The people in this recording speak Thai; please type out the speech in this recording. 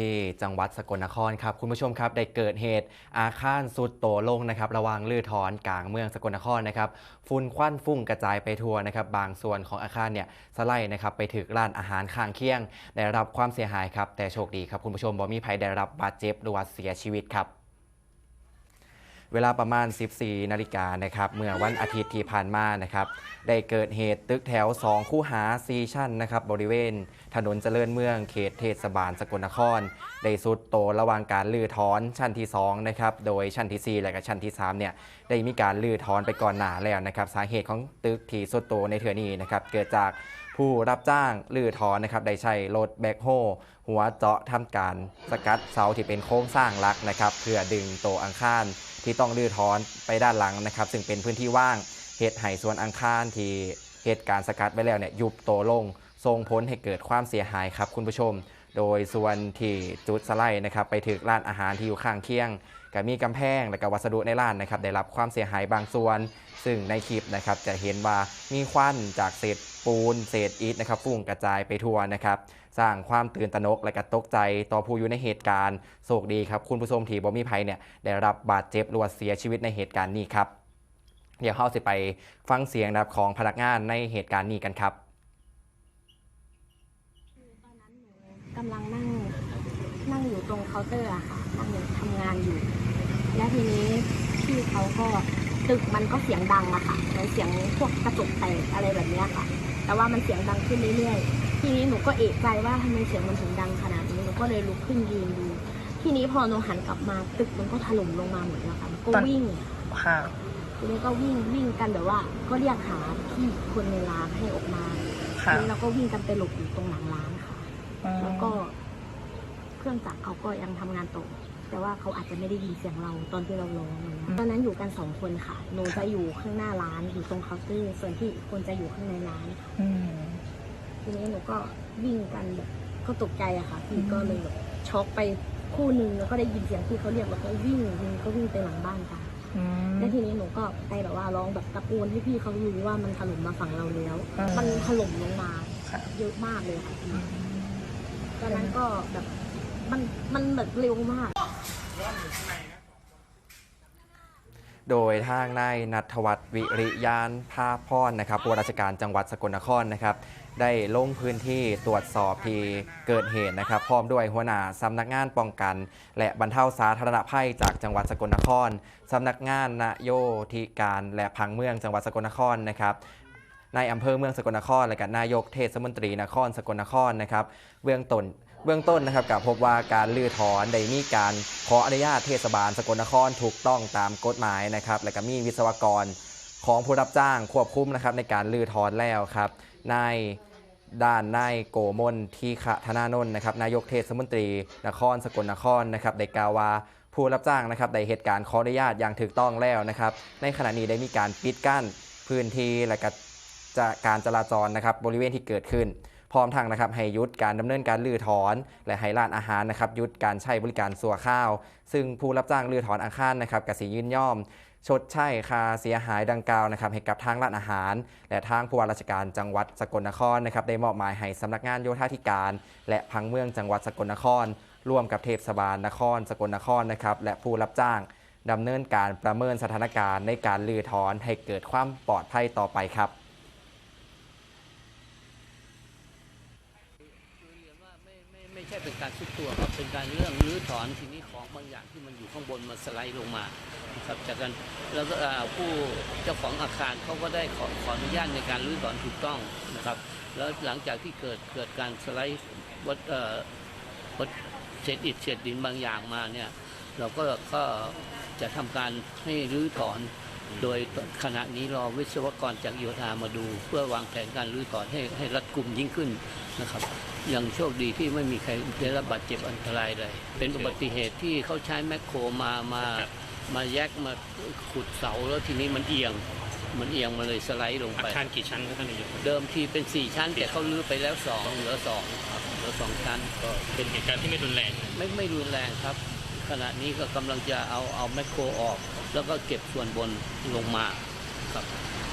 ที่จังหวัดสกลนครครับคุณผู้ชมครับได้เกิดเหตุอาคารสุดโตลงนะครับระวังลือถอนกลางเมืองสกลนครนะครับฝุ่นควันฟุ้งกระจายไปทั่วนะครับบางส่วนของอาคารเนี่ยสไลด์นะครับไปถึงร้านอาหารข้างเคียง ได้รับความเสียหายครับแต่โชคดีครับคุณผู้ชมบ่มีภัยได้รับบาดเจ็บหรือว่าเสียชีวิตครับ เวลาประมาณ 14 นาฬิกานะครับเมื่อวันอาทิตย์ที่ผ่านมานะครับได้เกิดเหตุตึกแถว 2 คู่หา4ชั้นนะครับบริเวณ ถนนเจริญเมืองเขตเทศบาลสกลนคร ได้สุดโตระหว่างการลื้อถอนชั้นที่2นะครับโดยชั้นทีสี่4 และก็ชั้นที่3เนี่ยได้มีการลื้อถอนไปก่อนหน้าแล้วนะครับสาเหตุของตึกที่สุดโตในเทือนี้นะครับเกิดจากผู้รับจ้างลื้อถอนนะครับได้ใช้รถแบ็คโฮหัวเจาะทำการสกัดเสาที่เป็นโครงสร้างหลักนะครับเพื่อดึงโตอังคาร ที่ต้องรื้อถอนไปด้านหลังนะครับ ซึ่งเป็นพื้นที่ว่างเหตุไห่ส่วนอังคารที่เหตุการณ์สกัดไว้แล้วเนี่ยยุบโตลงส่งผลให้เกิดความเสียหายครับคุณผู้ชม โดยส่วนที่จุดสไลด์นะครับไปถึงร้านอาหารที่อยู่ข้างเคียง ก็มีกำแพงและก็วัสดุในร้านนะครับได้รับความเสียหายบางส่วน ซึ่งในคลิปนะครับจะเห็นว่ามีควันจากเศษปูน เศษอิฐนะครับฟุ้งกระจายไปทั่วนะครับสร้างความตื่นตระหนกและก็ตกใจต่อผู้อยู่ในเหตุการณ์โชคดีครับคุณผู้ชมที่บ่มีภัยเนี่ยได้รับบาดเจ็บหรือว่าเสียชีวิตในเหตุการณ์นี้ครับเดี๋ยวเราสิไปฟังเสียงนะครับของพนักงานในเหตุการณ์นี้กันครับ ตอนนั้นหนูกำลังนั่ง รงเคาน์เตอร์อะค่ะนั่งอยู่ทำงานอยู่ แล้วทีนี้พี่เขาก็ตึกมันก็เสียงดังอะค่ะเหมือนเสียงพวกกระจกแตกอะไรแบบเนี้ยค่ะ แต่ว่ามันเสียงดังขึ้นเรื่อยๆ ทีนี้หนูก็เอะใจว่าทำไมเสียงมันถึงดังขนาดนี้ หนูก็เลยลุกขึ้นยืนดู ทีนี้พอหนูหันกลับมาตึกมันก็ถล่มลงมาหมดแล้วค่ะก็ตอนวิ่งค่ะทีนี้ก็วิ่งวิ่งกันแบบว่า ก็เรียกหาพี่คนในร้านให้ออกมาค่ะทีนี้เราก็วิ่งกันไปหลบอยู่ตรงหลังร้านค่ะอืมแล้วก็ เครื่องจักรเขาก็ยังทำงานต่อแต่ว่าเขาอาจจะไม่ได้ยินเสียงเราตอนที่เราร้องอะไรเงี้ยตอนนั้นอยู่กันสองคนค่ะหนูจะอยู่ข้างหน้าร้านอยู่ตรงเคาน์เตอร์ส่วนที่อีกคนจะอยู่ข้างในร้านอืมทีนี้หนูก็วิ่งกันแบบก็ตกใจอะค่ะพี่อืมก็เลยแบบช็อกไปคู่หนึ่งแล้วก็ได้ยินเสียงพี่เขาเรียกแล้วก็วิ่งวิ่งก็วิ่งไปหลังบ้านค่ะอืมแล้วทีนี้หนูก็ไปแบบว่าร้องแบบตะโกนให้พี่เขารู้ว่ามันถล่มมาฝั่งเราแล้วอืมมันถล่มลงมาค่ะเยอะมากเลยค่ะพี่อืมตอนนั้นก็แบบ มันมันแบบเร็วมาก โดยทางนายนัทวัฒน์วิริยานภาพรนะครับผู้ราชการจังหวัดสกลนครนะครับ ได้ลงพื้นที่ตรวจสอบที่เกิดเหตุนะครับ พร้อมด้วยหัวหน้าสำนักงานป้องกัน และบรรเทาสาธารณภัยจากจังหวัดสกลนครสำนักงานนโยธิการและพังเมืองจังหวัดสกลนครนะครับในายอำเภอเมืองสกลนคร และกับนายกเทศมนตรีนครสกลนครนะครับเบื้องต้น เบื้องต้นนะครับกับพบว่าการลื้อถอนได้มีการขออนุญาตเทศบาลสกลนครถูกต้องตามกฎหมายนะครับ และก็มีวิศวกรของผู้รับจ้างควบคุมนะครับในการลื้อถอนแล้วครับนายด้านนายโกมลทีขะธนานนท์นะครับนายกเทศมนตรี นครสกลนครนะครับได้กล่าวว่าผู้รับจ้างนะครับได้เหตุการณ์ขออนุญาตอย่างถูกต้องแล้วนะครับ ในขณะนี้ได้มีการปิดกั้นพื้นที่และก็จะการจราจรนะครับบริเวณที่เกิดขึ้น พร้อมทั้งนะครับให้ยุดการดำเนินการลื้อถอน และให้ร้านอาหารนะครับยุดการใช้บริการสัวข้าว ซึ่งผู้รับจ้างลื้อถอนอาคารนะครับกสิยืนย่อม ชดใช้ค่าเสียหายดังกล่าวนะครับให้กับทางร้านอาหาร และทางผู้ว่าราชการจังหวัดสกลนครนะครับได้มอบหมายให้สำนักงานโยธาธิการ และพังเมืองจังหวัดสกลนคร ร่วมกับเทศบาลนคร สกลนครนะครับและผู้รับจ้างดำเนินการประเมินสถานการณ์ในการลื้อถอนให้เกิดความปลอดภัยต่อไปครับ คือเรียนว่าไม่ไม่ไม่ใช่เป็นการซุดตัวครับเป็นการเรื่องรื้อถอนทีนี้ของบางอย่างที่มันอยู่ข้างบนมันสไลด์ลงมาครับจากการแล้วก็ผู้เจ้าของอาคารเขาก็ได้ขอขออนุญาตในการรื้อถอนถูกต้องนะครับ แล้วหลังจากที่เกิดเกิดการสไลด์วัดเอ่อวัดเศษอิฐเศษดินบางอย่างมาเนี่ยเราก็ก็จะทำการให้รื้อถอนโดยขณะนี้รอวิศวกรจากโยธามาดู เพื่อวางแผนการรื้อถอนให้ให้รัดกุมยิ่งขึ้นนะครับ ยังโชคดีที่ไม่มีใครได้รับบาดเจ็บอันตรายเลยเป็นอุบัติเหตุที่เขาใช้แมคโครมามามาแยกมาขุดเสาแล้วทีนี้มันเอียง มันเอียงมาเลยสไลด์ลงอาไปคารกี่ชั้นครับท่านนายกเดิมทีเป็น 4 ชั้น แต่เขาลื้อไปแล้ว2เหลือ2ครับเหลือ2ชั้นก็เป็นเหตุการณ์ที่ไม่รุนแรง ไม่ไม่รุนแรงครับ ขณะนี้ก็กำลังจะเอาเอาแมคโครออก แล้วก็เก็บส่วนบนลงมาครับ